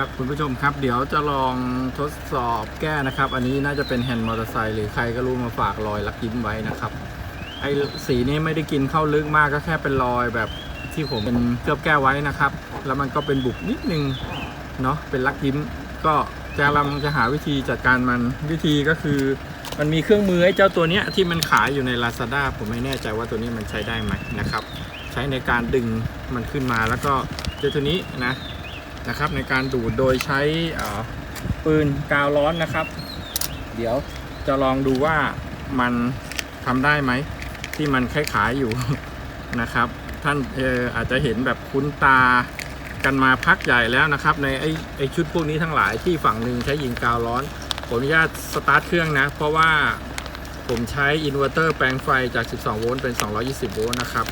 ครับคุณผู้ชมครับ เดี๋ยวจะลองทดสอบแก้นะครับ อันนี้น่าจะเป็นแฮนด์มอเตอร์ไซค์หรือใครก็รู้มาฝากรอยลักยิ้มไว้นะครับ ไอ้สีนี้ไม่ได้กินเข้าลึกมากก็แค่เป็นรอยแบบที่ผมเป็นเคลือบแก้ไว้นะครับ แล้วมันก็เป็นบุบนิดนึงเนาะเป็นลักยิ้ม ก็จะกำลังจะหาวิธีจัดการมันวิธีก็คือ มันมีเครื่องมือไอ้เจ้าตัวเนี้ยที่มันขายอยู่ใน Lazada ผมไม่แน่ใจว่าตัวนี้มันใช้ได้ไหมนะครับ ใช้ในการดึงมันขึ้นมาแล้วก็เจ้าตัวนี้นะ นะครับในการดูดโดยใช้ปืนกาวร้อนนะครับ เดี๋ยวจะลองดูว่ามันทำได้ไหม ที่มันคล้ายๆอยู่นะครับ ท่านอออาจจะเห็นแบบคุ้นตากันมาพักใหญ่แล้วนะครับ ในไอ้ไอชุดพวกนี้ทั้งหลายที่ฝั่งหนึ่งใช้ยิงกาวร้อนขออนุญาตสตาร์ทเครื่องนะ เพราะว่าผมใช้อินเวอร์เตอร์แปลงไฟจาก 12 โวลต์เป็น 220 โวลต์นะครับ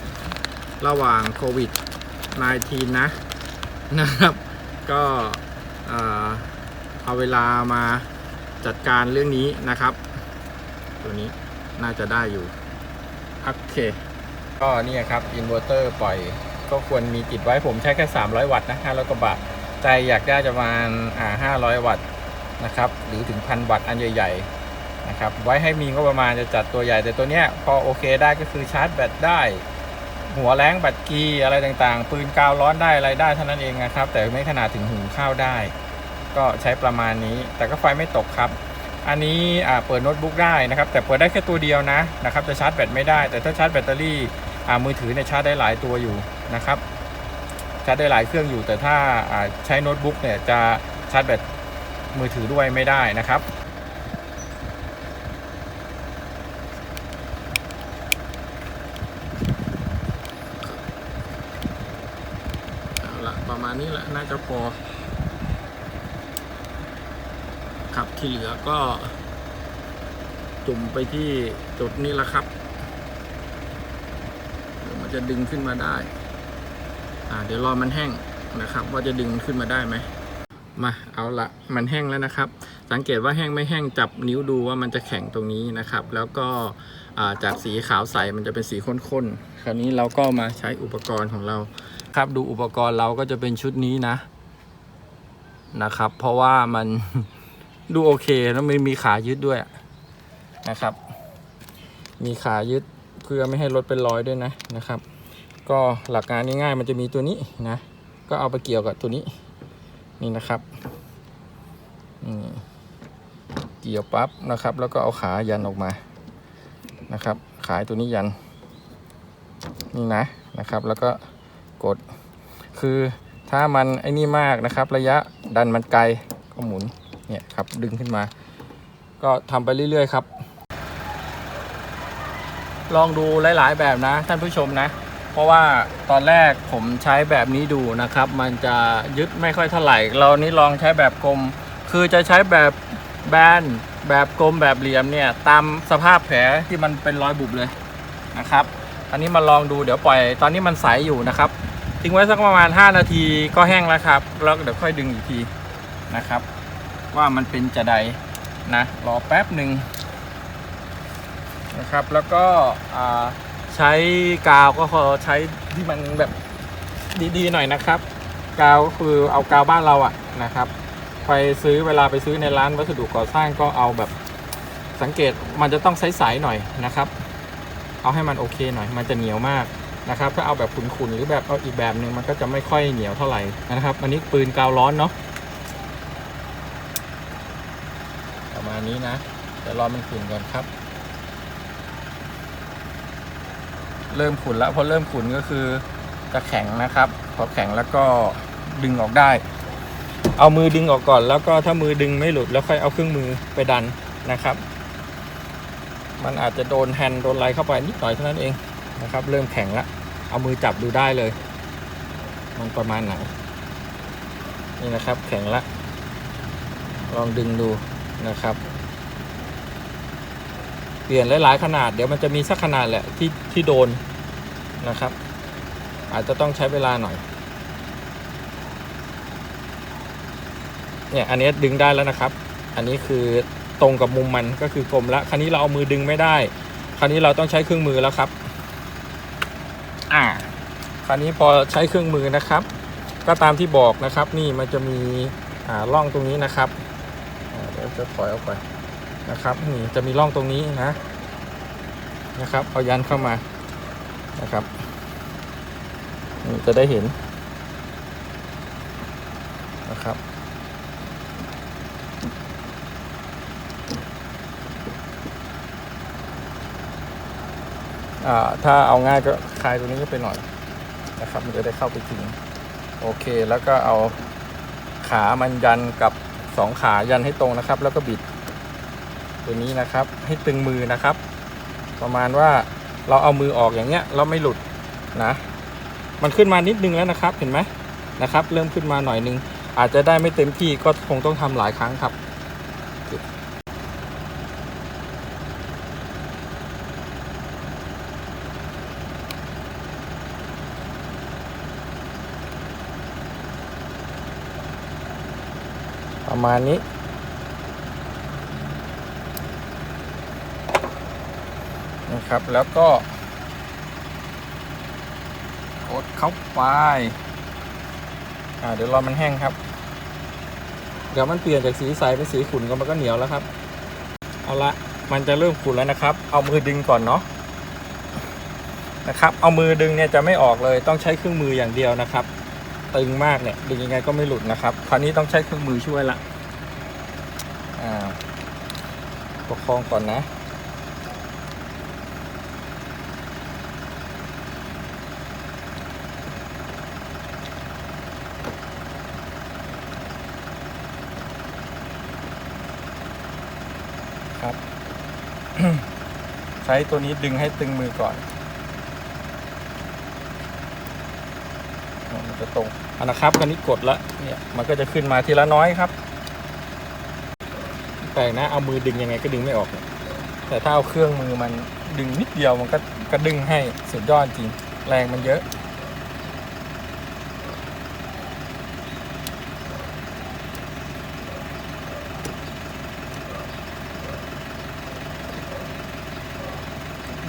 ระหว่างโควิด -19 นะนะครับ ก็เอาเวลามาจัดการเรื่องนี้นะครับ ตัวนี้น่าจะได้อยู่ โอเค ก็นี่ครับอินเวอร์เตอร์ปล่อย ก็ควรมีติดไว้ผมใช้แค่ 300 วัตต์นะ500กว่าบาทใจอยากได้จะประมาณ500 วัตต์นะครับ หรือถึงพันวัตต์อันใหญ่ๆนะครับ ไว้ให้มีก็ประมาณจะจัดตัวใหญ่แต่ตัวเนี้ยพอโอเคได้ก็คือชาร์จแบตได้ หัวแรงบัตรกีอะไรต่างๆ ปืนกาวร้อนได้อะไรได้เท่านั้นเองนะครับ แต่ไม่ขนาดถึงหุงข้าวได้ ก็ใช้ประมาณนี้ แต่ก็ไฟไม่ตกครับ อันนี้เปิดโน้ตบุ๊กได้นะครับ แต่เปิดได้แค่ตัวเดียวนะนะครับ จะชาร์จแบตไม่ได้ แต่ถ้าชาร์จแบตเตอรี่มือถือเนี่ยชาร์จได้หลายตัวอยู่นะครับ ชาร์จได้หลายเครื่องอยู่ แต่ถ้าใช้โน้ตบุ๊กเนี่ยจะชาร์จแบตมือถือด้วยไม่ได้นะครับ เอาละประมาณนี้แหละน่า จะพอ ครับที่เหลือก็จุ่มไปที่จุดนี้แหละครับเดี๋ยวมันจะดึงขึ้นมาได้ อ่า เดี๋ยวรอมันแห้งนะครับ ว่าจะดึงขึ้นมาได้ไหมมาเอาละมันแห้งแล้วนะครับ สังเกตว่าแห้งไม่แห้งจับนิ้วดูว่ามันจะแข็งตรงนี้นะครับ แล้วก็จากสีขาวใสมันจะเป็นสีข้นๆคราวนี้เราก็มาใช้อุปกรณ์ของเรา ครับ ดูอุปกรณ์เราก็จะเป็นชุดนี้นะ นะครับ เพราะว่ามันดูโอเคแล้วไม่มีขายึดด้วยนะครับ มีขายึดเพื่อไม่ให้รถเป็นรอยด้วยนะนะครับ ก็หลักการง่ายๆมันจะมีตัวนี้นะ ก็เอาไปเกี่ยวกับตัวนี้ นี่นะครับเกี่ยวปั๊บนะครับ แล้วก็เอาขายันออกมานะครับ ขายตัวนี้ยัน นี่นะนะครับ แล้วก็ กด คือถ้ามันไอ้นี่มากนะครับ ระยะดันมันไกลก็หมุนเนี่ยครับดึงขึ้นมา ก็ทำไปเรื่อยๆครับ ลองดูหลายๆแบบนะท่านผู้ชมนะเพราะว่าตอนแรกผมใช้แบบนี้ดูนะครับ มันจะยึดไม่ค่อยเท่าไหร่ เรานี่ลองใช้แบบกลม คือจะใช้แบบแบนแบบกลมแบบเหลี่ยมเนี่ย ตามสภาพแผลที่มันเป็นรอยบุบเลยนะครับ อันนี้มาลองดูเดี๋ยวปล่อย ตอนนี้มันใสอยู่นะครับ ทิ้งไว้สักประมาณ 5 นาทีก็แห้งแล้วครับ แล้วเดี๋ยวค่อยดึงอีกทีนะครับ ว่ามันเป็นจะใดนะรอแป๊บหนึ่งนะครับแล้วก็ใช้กาวก็ขอใช้ที่มันแบบดีๆหน่อยนะครับ กาวก็คือเอากาวบ้านเราอะนะครับไปซื้อเวลาไปซื้อในร้านวัสดุก่อสร้างก็เอาแบบสังเกตมันจะต้องใสๆหน่อยนะครับ เอาให้มันโอเคหน่อย มันจะเหนียวมาก นะครับถ้าเอาแบบขุนๆหรือแบบเอาอีกแบบหนึ่งมันก็จะไม่ค่อยเหนียวเท่าไหร่นะครับอันนี้ปืนกาวร้อนเนาะประมาณนี้นะเดี๋ยวรอมันขุ่นก่อนครับ เริ่มขุ่นแล้วพอเริ่มขุ่นก็คือจะแข็งนะครับ พอแข็งแล้วก็ดึงออกได้ เอามือดึงออกก่อน แล้วก็ถ้ามือดึงไม่หลุดแล้วค่อยเอาเครื่องมือไปดันนะครับ มันอาจจะโดนแฮนด์โดนอะไรเข้าไปนิดหน่อยเท่านั้นเองนะครับ เริ่มแข็งแล้ว เอามือจับดูได้เลย มันประมาณไหน นี่นะครับ แข็งละ ลองดึงดูนะครับ เปลี่ยนหลายๆขนาด เดี๋ยวมันจะมีสักขนาดแหละที่ที่โดนนะครับ อาจจะต้องใช้เวลาหน่อย เนี่ยอันนี้ดึงได้แล้วนะครับ อันนี้คือตรงกับมุมมันก็คือกลมละ คราวนี้เราเอามือดึงไม่ได้ คราวนี้เราต้องใช้เครื่องมือแล้วครับ อ่าคราวนี้พอใช้เครื่องมือนะครับ ก็ตามที่บอกนะครับ นี่มันจะมีอ่าร่องตรงนี้นะครับเดี๋ยวจะถอยออกไปนะครับนี่จะมีร่องตรงนี้นะนะครับเอายันเข้ามานะครับจะได้เห็นนะครับ ถ้าเอาง่ายก็คลายตัวนี้ก็ไปหน่อยนะครับ มันจะได้เข้าไปถึง โอเคแล้วก็เอาขามันยันกับสองขายันให้ตรงนะครับ แล้วก็บิด ตัวนี้นะครับ ให้ตึงมือนะครับ ประมาณว่าเราเอามือออกอย่างเงี้ยเราไม่หลุดนะ มันขึ้นมานิดนึงแล้วนะครับ เห็นไหมนะครับ เริ่มขึ้นมาหน่อยนึง อาจจะได้ไม่เต็มที่ก็คงต้องทำหลายครั้งครับ ประมาณนี้ นะครับ แล้วก็กดเข้าไปอ่าเดี๋ยวรอมันแห้งครับ เดี๋ยวมันเปลี่ยนจากสีใสเป็นสีขุ่นก็มันก็เหนียวแล้วครับ เอาละมันจะเริ่มขุ่นแล้วนะครับ เอามือดึงก่อนเนาะนะครับ เอามือดึงเนี่ยจะไม่ออกเลยต้องใช้เครื่องมืออย่างเดียวนะครับ ตึงมากเนี่ยดึงยังไงก็ไม่หลุดนะครับ คราวนี้ต้องใช้เครื่องมือช่วยละอ่าประคองก่อนนะ ครับ ใช้ตัวนี้ดึงให้ตึงมือก่อนอ่า มันจะตรงอันนะครับคันนี้กดแล้วเนี่ยมันก็จะขึ้นมาทีละน้อยครับแปลกนะเอามือดึงยังไงก็ดึงไม่ออก แต่ถ้าเอาเครื่องมือมันดึงนิดเดียวมันก็ก็ดึงให้สุดยอดจริง แรงมันเยอะ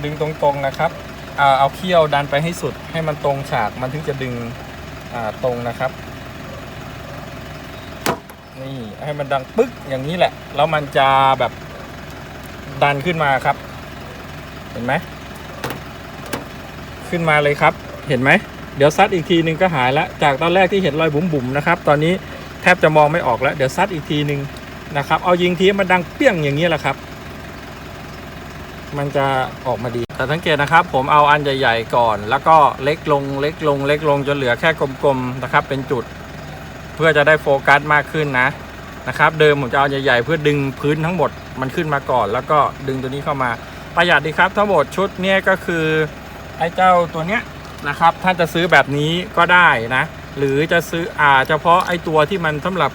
ดึงตรงๆนะครับอ่าเอาเขี้ยวดันไปให้สุดให้มันตรงฉากมันถึงจะดึง ตรงนะครับ นี่ให้มันดังปึ๊กอย่างนี้แหละ แล้วมันจะแบบดันขึ้นมาครับ เห็นไหมขึ้นมาเลยครับ เห็นไหม เดี๋ยวซัดอีกทีนึงก็หายแล้วจากตอนแรกที่เห็นรอยบุ๋มๆนะครับ ตอนนี้แทบจะมองไม่ออกแล้ว เดี๋ยวซัดอีกทีนึงนะครับ เอายิงทีให้มันดังเปี้ยงอย่างนี้แหละครับ มันจะออกมาดี แต่สังเกตนะครับ ผมเอาอันใหญ่ๆก่อน แล้วก็เล็กลงเล็กลง เล็กลงจนเหลือแค่กลมๆนะครับ เป็นจุดเพื่อจะได้โฟกัสมากขึ้นนะนะครับ เดิมผมจะเอาใหญ่ๆเพื่อดึงพื้นทั้งหมดมันขึ้นมาก่อน แล้วก็ดึงตัวนี้เข้ามาประหยัดดีครับ ทั้งหมดชุดเนี้ยก็คือไอ้เจ้าตัวเนี้ยนะครับถ้าจะซื้อแบบนี้ก็ได้นะ หรือจะซื้ออ่าเฉพาะไอ้ตัวที่มันสำหรับ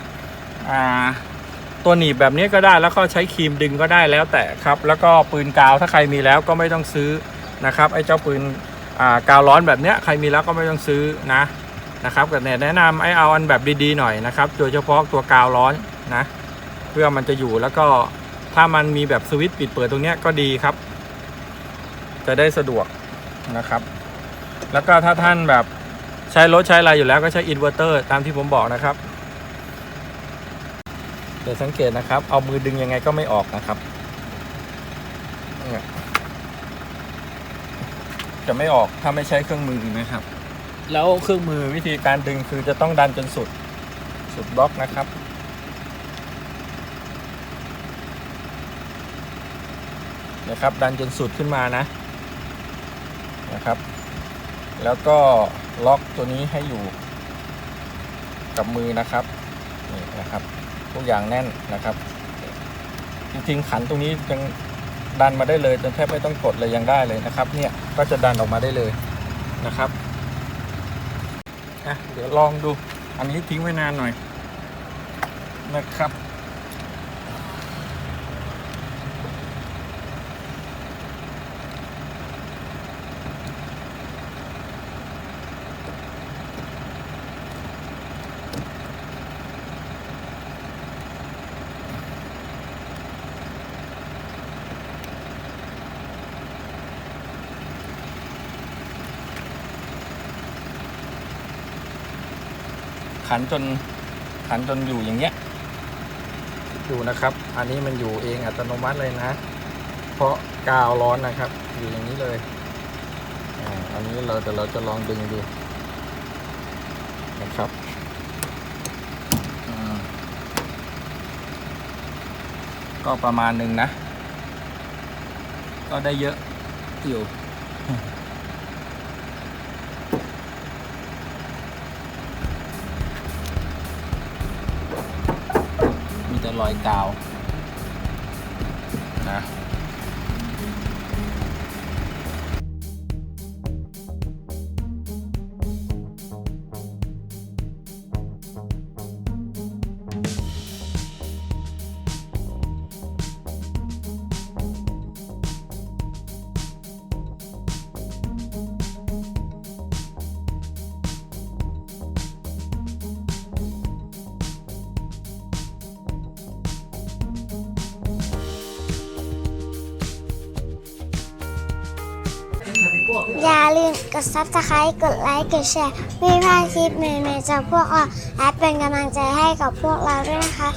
อ่า ตัวหนีบแบบนี้ก็ได้แล้วก็ใช้ครีมดึงก็ได้แล้วแต่ครับ แล้วก็ปืนกาวถ้าใครมีแล้วก็ไม่ต้องซื้อนะครับไอ้เจ้าปืนอ่ากาวร้อนแบบเนี้ยใครมีแล้วก็ไม่ต้องซื้อนะนะครับแต่แนะนำไอ้เอาอันแบบดีๆหน่อยนะครับโดยเฉพาะตัวกาวร้อนนะเพื่อมันจะอยู่แล้วก็ถ้ามันมีแบบสวิตช์ปิดเปิดตรงเนี้ยก็ดีครับ จะได้สะดวกนะครับ แล้วก็ถ้าท่านแบบใช้รถใช้อะไรอยู่แล้วก็ใช้อินเวอร์เตอร์ตามที่ผมบอกนะครับ เดี๋ยวสังเกตนะครับ เอามือดึงยังไงก็ไม่ออกนะครับ จะไม่ออกถ้าไม่ใช้เครื่องมือนะครับ แล้วเครื่องมือวิธีการดึงคือจะต้องดันจนสุด สุดบล็อกนะครับนะครับดันจนสุดขึ้นมานะนะครับ แล้วก็ล็อกตัวนี้ให้อยู่กับมือนะครับนี่นะครับ ทุกอย่างแน่นนะครับ จริงๆขันตรงนี้ยังดันมาได้เลยจนแทบไม่ต้องกดเลยยังได้เลยนะครับ เนี่ยก็จะดันออกมาได้เลยนะครับอะเดี๋ยวลองดู อันนี้ทิ้งไว้นานหน่อยนะครับ ขันจนขันจนอยู่อย่างเงี้ยอยู่นะครับ อันนี้มันอยู่เองอัตโนมัติเลยนะ เพราะกาวร้อนนะครับ อยู่อย่างนี้เลยอันนี้เราแต่เราจะลองดึงดูนะครับก็ประมาณหนึ่งนะ ก็ได้เยอะอยู่ รอยกาวนะ อย่าลืมกด subscribe กดไลค์ กดแชร์ไม่พลาดคลิปใหม่ๆจากพวกเราและเป็นกำลังใจให้กับพวกเราด้วยนะคะ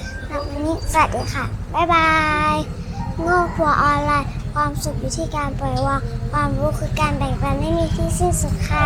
วันนี้สวัสดีค่ะ บ๊ายบายโง่ครัวออนไลน์ ความสุขอยู่ที่การปล่อยวาง ความรู้คือการแบ่งปันไม่มีที่สิ้นสุดค่ะ